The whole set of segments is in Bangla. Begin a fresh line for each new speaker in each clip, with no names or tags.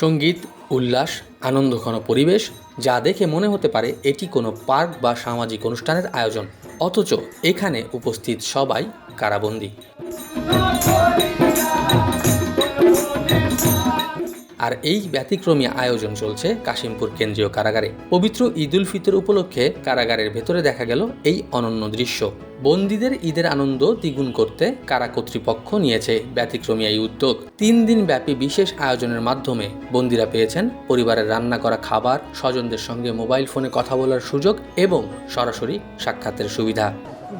সংগীত, উল্লাস আনন্দঘন পরিবেশ যা দেখে মনে হতে পারে এটি কোনো পার্ক বা সামাজিক অনুষ্ঠানের আয়োজন। অথচ এখানে উপস্থিত সবাই কারাবন্দী। আর এই ব্যতিক্রমী আয়োজন চলছে কাশিমপুর কেন্দ্রীয় কারাগারে। পবিত্র ঈদ উল ফিতর উপলক্ষে কারাগারের ভেতরে দেখা গেল এই অনন্য দৃশ্য। বন্দীদের ঈদের আনন্দ দ্বিগুণ করতে কারা কর্তৃপক্ষ নিয়েছে ব্যতিক্রমী এই উদ্যোগ। তিন দিন ব্যাপী বিশেষ আয়োজনের মাধ্যমে বন্দীরা পেয়েছেন পরিবারের রান্না করা খাবার স্বজনদের সঙ্গে মোবাইল ফোনে কথা বলার সুযোগ এবং সরাসরি সাক্ষাতের সুবিধা।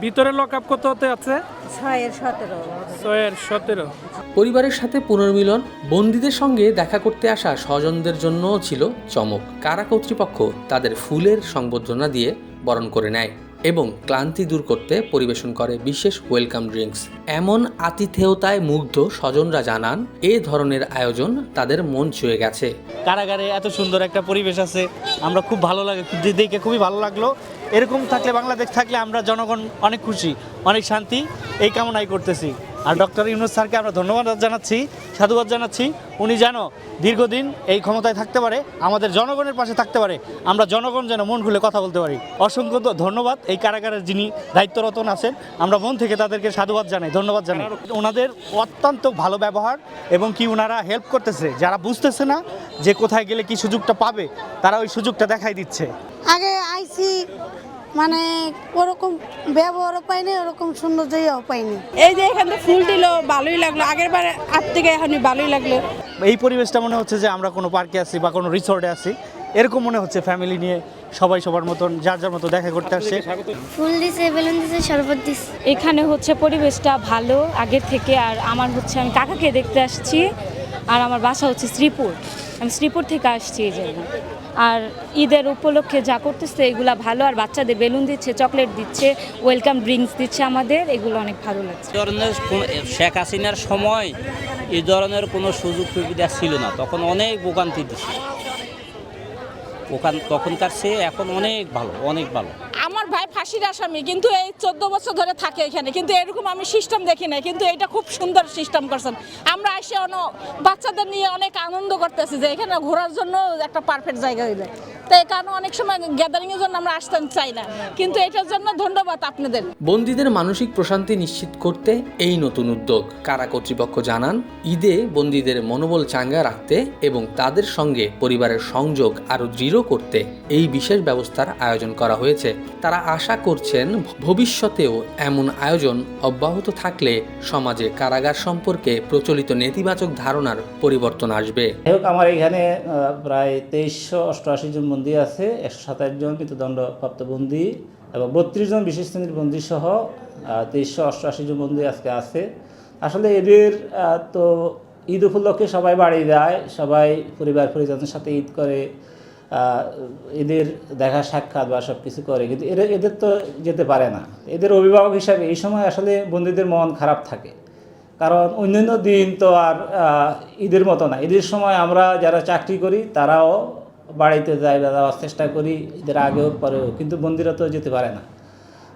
ভিতরে লক আপ কত হতে আছে?
ছয়ের সতেরো।
ছয়ের সতেরো।
পরিবারের সাথে পুনর্মিলন, বন্দীদের সঙ্গে দেখা করতে আসা স্বজনদের জন্যও ছিল চমক। কারা কর্তৃপক্ষ তাদের ফুলের সংবর্ধনা দিয়ে বরণ করে নেয় এবং ক্লান্তি দূর করতে পরিবেশন করে বিশেষ ওয়েলকাম ড্রিঙ্কস। এমন আতিথেয়তায় মুগ্ধ স্বজনরা জানান, এ ধরনের আয়োজন তাদের মন ছুঁয়ে গেছে।
কারাগারে এত সুন্দর একটা পরিবেশ আছে, আমরা খুব ভালো লাগে দেখে খুবই ভালো লাগল। এরকম থাকলে, বাংলাদেশ থাকলে আমরা জনগণ অনেক খুশি, অনেক শান্তি, এই কামনাই করতেছি। আর ডক্টর ইউনুস স্যারকে আমরা ধন্যবাদ জানাচ্ছি, সাধুবাদ জানাচ্ছি। উনি যেন দীর্ঘদিন এই ক্ষমতায় থাকতে পারে, আমাদের জনগণের পাশে থাকতে পারে। আমরা জনগণ যেন মন খুলে কথা বলতে পারি। অসংখ্য ধন্যবাদ এই কারাগারের যিনি দায়িত্বরত আছেন। আমরা মন থেকে তাদেরকে সাধুবাদ জানাই, ধন্যবাদ জানাই। ওনাদের অত্যন্ত ভালো ব্যবহার এবং কি ওনারা হেল্প করতেছে, যারা বুঝতেছে না যে কোথায় গেলে কি সুযোগটা পাবে, তারা ওই সুযোগটা দেখাই দিচ্ছে।
আগে আইসি মানে ওরকম ব্যবহারও পাইনি ওরকম সৌন্দর্যও পাইনি।
এই যে এখানে ফুল দিল ভালোই লাগল। আগের বারে আট থেকে এখন ভালোই লাগল।
এই পরিবেশটা মনে হচ্ছে যে আমরা কোনো পার্কে আছি বা কোনো রিসোর্টে আছি এরকম মনে হচ্ছে ফ্যামিলি নিয়ে সবাই সবার মতন যার যার মতো দেখা করতে আসছে।
ফুল দিছে বেলুন দিছে শরবত দিছে।
এখানে হচ্ছে পরিবেশটা ভালো আগের থেকে আর আমার হচ্ছে আমি কাকাকে দেখতে আসছি আর আমার বাসা হচ্ছে শ্রীপুর। আমি শ্রীপুর থেকে আসছি এই জন্য আর ঈদের উপলক্ষে যা করতেছে, এগুলা ভালো। আর বাচ্চাদের বেলুন দিচ্ছে, চকলেট দিচ্ছে, ওয়েলকাম ড্রিঙ্কস দিচ্ছে আমাদের। এগুলো অনেক ভালো লাগছে।
ধরনের শেখ হাসিনার সময় এই ধরনের কোনো সুযোগ সুবিধা ছিল না। তখন অনেক ভোগান্তি দিচ্ছে ওখান তখনকার সে এখন অনেক ভালো অনেক ভালো।
আমার ভাই ফাঁসির আসামি, কিন্তু এই চোদ্দ বছর ধরে থাকে এখানে। কিন্তু এরকম আমি সিস্টেম দেখি নাই, কিন্তু এটা খুব সুন্দর সিস্টেম করছেন। আমরা এসে অন, বাচ্চাদের নিয়ে অনেক আনন্দ করতেছি যে এখানে ঘোরার জন্য একটা পারফেক্ট জায়গা হইলে। তো এই কারণে অনেক সময় গ্যাদারিংয়ের জন্য আমরা আসতে চাই না। কিন্তু এটার জন্য ধন্যবাদ আপনাদের।
বন্দীদের মানসিক প্রশান্তি নিশ্চিত করতে এই নতুন উদ্যোগ। কারা কর্তৃপক্ষ জানান, ঈদে বন্দীদের মনোবল চাঙ্গা রাখতে এবং তাদের সঙ্গে পরিবারের সংযোগ আরও দৃঢ় করতে এই বিশেষ ব্যবস্থার আয়োজন করা হয়েছে। তারা আশা করছেন ভবিষ্যতেও এমন আয়োজন অব্যাহত থাকলে সমাজে কারাগার সম্পর্কে প্রচলিত নেতিবাচক ধারণার পরিবর্তন আসবে।
আমার এখানে প্রায় তেইশশো অষ্টআশি জন বন্দী আছে, একশো সাতাশ জন মৃত্যুদণ্ডপ্রাপ্ত বন্দী এবং বত্রিশ জন বিশেষ শ্রেণির বন্দী সহ তেইশশো অষ্টআশি জন বন্দী আজকে আছে। আসলে এদের তো ঈদ উপলক্ষে সবাই বাড়ি যায়, সবাই পরিবার পরিজনের সাথে ঈদ করে এদের দেখা সাক্ষাৎ বা সব কিছু করে, কিন্তু এদের এদের তো যেতে পারে না। এদের অভিভাবক হিসাবে এই সময় আসলে বন্দীদের মন খারাপ থাকে। কারণ অন্যান্য দিন তো আর ঈদের মতো না। ঈদের সময় আমরা যারা চাকরি করি, তারাও বাড়িতে যাই বা যাওয়ার চেষ্টা করি ঈদের পরে হোক কিন্তু বন্দিরা তো যেতে পারে না।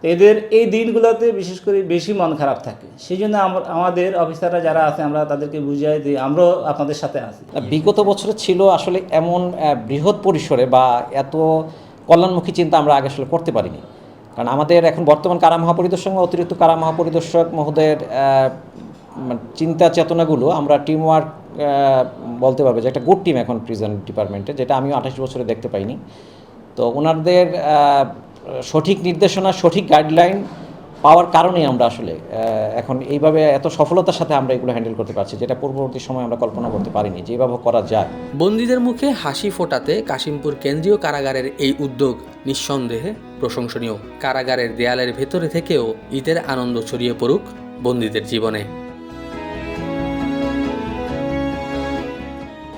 তো এদের এই দিনগুলোতে বিশেষ করে বেশি মন খারাপ থাকে। সেই জন্য আমাদের অফিসাররা যারা আছে, আমরা তাদেরকে বুঝাই দিই আমরাও আপনাদের সাথে আছি।
বিগত বছরে ছিল আসলে এমন বৃহৎ পরিসরে বা এত কল্যাণমুখী চিন্তা আমরা আগে আসলে করতে পারিনি। কারণ আমাদের এখন বর্তমান কারা মহাপরিদর্শক বা অতিরিক্ত কারা মহাপরিদর্শক মহোদয়ের মানে চিন্তা চেতনাগুলো আমরা টিম ওয়ার্ক বলতে পারব যে একটা গুড টিম এখন প্রিজন ডিপার্টমেন্টে যেটা আমিও আঠাশ বছরে দেখতে পাইনি। তো ওনাদের সঠিক নির্দেশনা সঠিক গাইডলাইন পাওয়ার কারণেই আমরা আসলে এখন এইভাবে এত সফলতার সাথে আমরা এগুলো হ্যান্ডেল করতে পারছি যেটা পূর্ববর্তী সময় আমরা কল্পনা করতে পারিনি যেভাবে করা যায়।
বন্দীদের মুখে হাসি ফোটাতে কাশিমপুর কেন্দ্রীয় কারাগারের এই উদ্যোগ নিঃসন্দেহে প্রশংসনীয়। কারাগারের দেয়ালের ভেতরে থেকেও ঈদের আনন্দ ছড়িয়ে পড়ুক বন্দীদের জীবনে।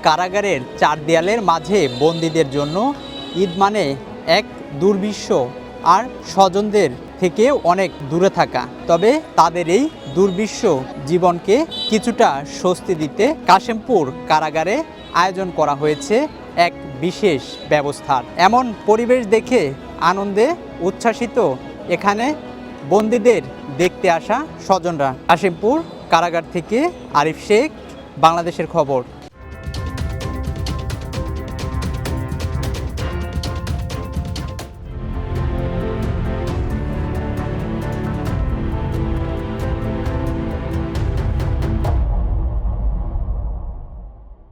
কারাগারের চার দেয়ালের মাঝে বন্দীদের জন্য ঈদ মানে এক দুর্বিশ্ব আর স্বজনদের থেকে অনেক দূরে থাকা। তবে তাদের এই দুর্বিশ্ব জীবনকে কিছুটা স্বস্তি দিতে কাশেমপুর কারাগারে আয়োজন করা হয়েছে এক বিশেষ ব্যবস্থার। এমন পরিবেশ দেখে আনন্দে উচ্ছ্বাসিত এখানে বন্দীদের দেখতে আসা স্বজনরা। কাশিমপুর কারাগার থেকে আরিফ শেখ, বাংলাদেশের খবর।